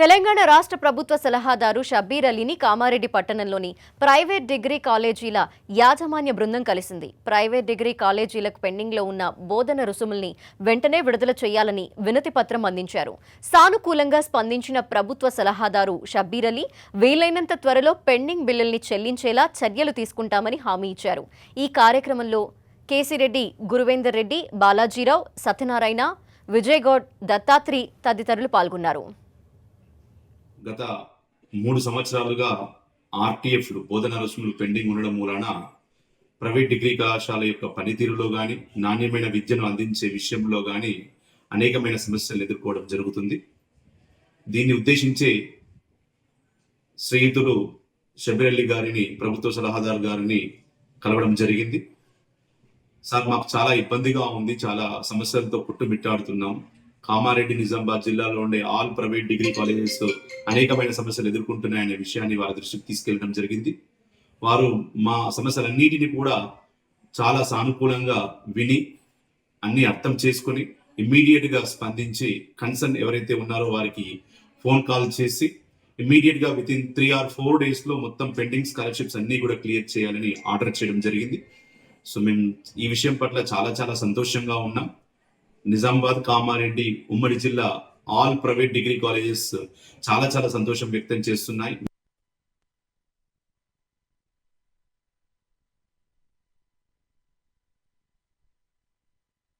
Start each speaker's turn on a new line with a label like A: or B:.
A: తెలంగాణ రాష్ట్ర ప్రభుత్వ సలహాదారు షబ్బీర్ అలీని కామారెడ్డి పట్టణంలోని ప్రైవేట్ డిగ్రీ కాలేజీల యాజమాన్య బృందం కలిసింది. ప్రైవేట్ డిగ్రీ కాలేజీలకు పెండింగ్లో ఉన్న బోధన రుసుముల్ని వెంటనే విడుదల చేయాలని వినతి పత్రం అందించారు. సానుకూలంగా స్పందించిన ప్రభుత్వ సలహాదారు షబ్బీర్ అలీ వీలైనంత త్వరలో పెండింగ్ బిల్లుల్ని చెల్లించేలా చర్యలు తీసుకుంటామని హామీ ఇచ్చారు. ఈ కార్యక్రమంలో కేసిరెడ్డి గురువేందర్ రెడ్డి బాలాజీరావు సత్యనారాయణ విజయగౌడ్ దత్తాత్రి తదితరులు పాల్గొన్నారు.
B: గత మూడు సంవత్సరాలుగా ఆర్టీఎఫ్లు బోధన రుసుములు పెండింగ్ ఉండడం మూలాన ప్రైవేట్ డిగ్రీ కళాశాల యొక్క పనితీరులో కానీ నాణ్యమైన విద్యను అందించే విషయంలో కానీ అనేకమైన సమస్యలు ఎదుర్కోవడం జరుగుతుంది. దీన్ని ఉద్దేశించే స్నేహితులు షబిరల్లి గారిని ప్రభుత్వ సలహాదారు గారిని కలవడం జరిగింది. సార్ మాకు చాలా ఇబ్బందిగా ఉంది చాలా సమస్యలతో పుట్టుమిట్టాడుతున్నాం కామారెడ్డి నిజామాబాద్ జిల్లాలో ఉండే ఆల్ ప్రైవేట్ డిగ్రీ కాలేజెస్ అనేకమైన సమస్యలు ఎదుర్కొంటున్నాయనే విషయాన్ని వారి దృష్టికి తీసుకెళ్ళడం జరిగింది. వారు మా సమస్యలన్నిటిని కూడా చాలా సానుకూలంగా విని అన్ని అర్థం చేసుకొని ఇమ్మీడియట్గా స్పందించి కన్సర్న్ ఎవరైతే ఉన్నారో వారికి ఫోన్ కాల్ చేసి ఇమ్మీడియట్గా within three or four డేస్లో మొత్తం పెండింగ్ స్కాలర్షిప్స్ అన్నీ కూడా క్లియర్ చేయాలని ఆర్డర్ చేయడం జరిగింది. సో మేము ఈ విషయం పట్ల చాలా చాలా సంతోషంగా ఉన్నాం. నిజామాబాద్ కామారెడ్డి ఉమ్మడి జిల్లా ఆల్ ప్రైవేట్ డిగ్రీ కాలేజెస్ చాలా చాలా సంతోషం వ్యక్తం చేస్తున్నాయి.